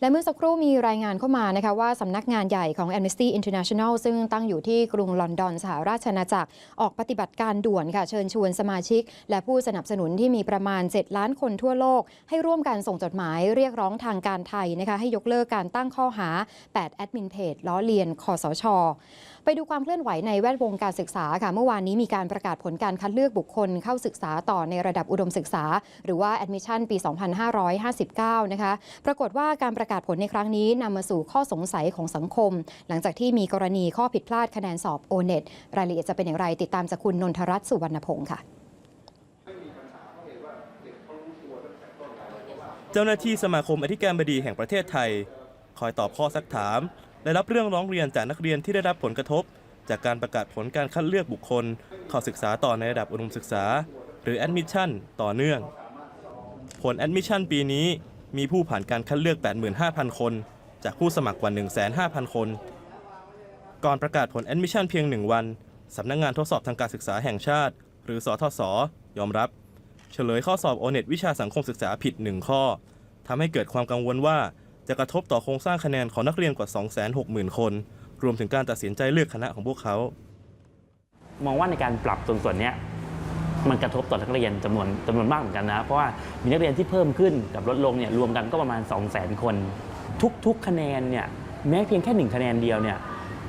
และเมื่อสักครู่มีรายงานเข้ามานะคะว่าสำนักงานใหญ่ของ Amnesty International ซึ่งตั้งอยู่ที่กรุงลอนดอนสหราชอาณาจักร ออกปฏิบัติการด่วนค่ะเชิญชวนสมาชิก และผู้สนับสนุนที่มีประมาณ 7 ล้านคนทั่วโลก ให้ร่วมกันส่งจดหมายเรียกร้องทางการไทยนะคะให้ยกเลิกการตั้งข้อหา 8 แอดมินเพจล้อเลียนคอสช ไปดูความเคลื่อนไหวในแวดวงการศึกษาค่ะเมื่อวานนี้มีการประกาศผลการคัดเลือกบุคคลเข้าศึกษาต่อในระดับอุดมศึกษา หรือว่า admission ปี 2559 นะคะปรากฏว่าการประกาศผลในครั้งนี้นำมาสู่ข้อสงสัยของสังคม หลังจากที่มีกรณีข้อผิดพลาดคะแนนสอบ O-NET รายละเอียดจะเป็นอย่างไร ติดตามจากคุณนนทรัตน์สุวรรณพงศ์ค่ะเจ้าหน้าที่สมาคมอธิการบดีแห่งประเทศไทย คอยตอบข้อซักถาม และรับเรื่องร้องเรียนจากนักเรียนที่ได้รับผลกระทบ จากการประกาศผลการคัดเลือกบุคคลเข้าศึกษาต่อในระดับอุดมศึกษา หรือ admission ต่อเนื่อง ผล admission ปีนี้ มีผู้ผ่านการคัดเลือก 85,000 คน จากผู้สมัครกว่า 15,000คน ก่อนประกาศผล admission เพียงหนึ่งวัน สำนักงงานทดสอบทางการศึกษาแห่งชาติ หรือสทศยอมรับ เฉลยข้อสอบ o n e t วิชาสังคมศึกษาผิดหนึ่งข้อทำให้เกิดความกังวลว่าจะกระทบต่อโครงสร้างคะแนนของนักเรียนกว่า 260,000 คน รวมถึงการตัดสินใจเลือกคณะของพวกเขา มองว่าในการปรับตรงส่วนนี้ มันกระทบต่อนักเรียนจำนวนจำนวนมากเหมือนกันนะ เพราะว่ามีนักเรียนที่เพิ่มขึ้นกับลดลงเนี่ยรวมกันก็ประมาณ 2 0 0 0 0 0 คน ทุกๆ คะแนนเนี่ยแม้เพียงแค่หนึ่งคะแนนเดียวเนี่ย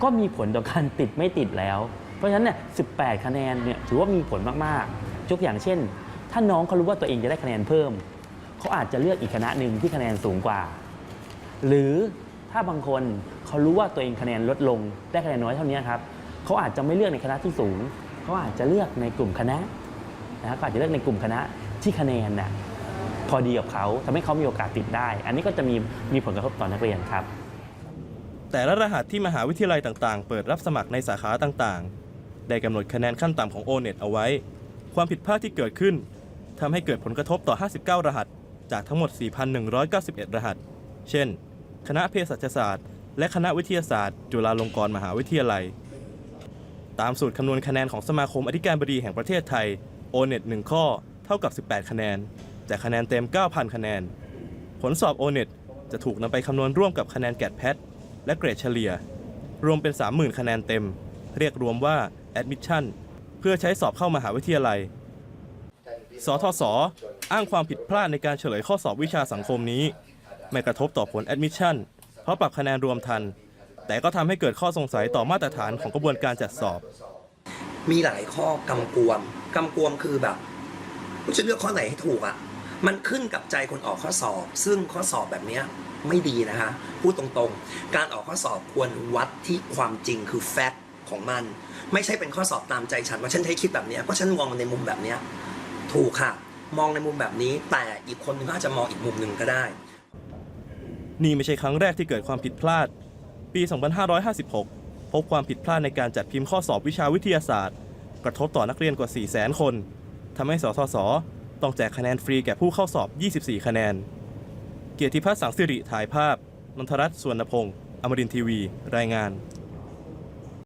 ก็มีผลต่อการติดไม่ติดแล้ว เพราะฉะนั้นเนี่ย18 คะแนนเนี่ยถือว่ามีผลมากๆยกอย่างเช่น ถ้าน้องเขารู้ว่าตัวเองจะได้คะแนนเพิ่มเขาอาจจะเลือกอีกคณะหนึ่งที่คะแนนสูงกว่า หรือถ้าบางคนเขารู้ว่าตัวเองคะแนนลดลงได้คะแนนน้อยเท่านี้ครับเขาอาจจะไม่เลือกในคณะที่สูงเขาอาจจะเลือกในกลุ่มคณะ นะครับก็อาจจะเลือกในกลุ่มคณะที่คะแนนน่ะพอดีกับเขาทำให้เขามีโอกาสติดได้ อันนี้ก็จะมีมีผลกระทบต่อนักเรียนครับ แต่ละรหัสที่มหาวิทยาลัยต่างๆ เปิดรับสมัครในสาขาต่างๆ ได้กำหนดคะแนนขั้นต่ำของ O-NET เอาไว้ ความผิดพลาดที่เกิดขึ้นทำให้เกิดผลกระทบต่อ 59 รหัส จากทั้งหมด 4,191 รหัส เช่น คณะเภสัชศาสตร์ และคณะวิทยาศาสตร์ จุฬาลงกรณ์มหาวิทยาลัย ตามสูตรคำนวณคะแนนของสมาคมอธิการบดีแห่งประเทศไทย O-NET 1ข้อเท่ากับ 18 คะแนน แต่คะแนนเต็ม 9,000 คะแนน ผลสอบ O-NET จะถูกนำไปคำนวณร่วมกับคะแนนแกดแพทและเกรดเฉลี่ย รวมเป็น 30,000 คะแนนเต็ม เรียกรวมว่า Admission เพื่อใช้สอบเข้ามหาวิทยาลัย สทศอ้างความผิดพลาดในการเฉลยข้อสอบวิชาสังคมนี้ ไม่กระทบต่อผล Admission เพราะปรับคะแนนรวมทัน แต่ก็ทำให้เกิดข้อสงสัยต่อมาตรฐานของกระบวนการจัดสอบ มีหลายข้อกำกวม กำกวมคือแบบคุณจะเลือกข้อไหนให้ถูกอะ่ะมันขึ้นกับใจคนออกข้อสอบ ซึ่งข้อสอบแบบเนี้ยไม่ดีนะคะพูดตรงๆ การออกข้อสอบควรวัดที่ความจริงคือแฟกต์ของมัน ไม่ใช่เป็นข้อสอบตามใจฉันว่าฉันใช้คิดแบบนี้เพราะฉันมองในมุมแบบนี้ถูกค่ะ มองในมุมแบบนี้ แต่อีกคนนึงก็อาจจะมองอีกมุมหนึ่งก็ได้ นี่ไม่ใช่ครั้งแรกที่เกิดความผิดพลาด ปี 2556 พบความผิดพลาดในการจัดพิมพ์ข้อสอบวิชาวิทยาศาสตร์ กระทบต่อนักเรียนกว่า 400,000 คนทำให้สทศต้องแจกคะแนนฟรีแก่ผู้เข้าสอบ 24 คะแนน เกียรติพัฒน์สังสิริถ่ายภาพนนทรัตน์สวนพงศ์อมรินทีวี รายงาน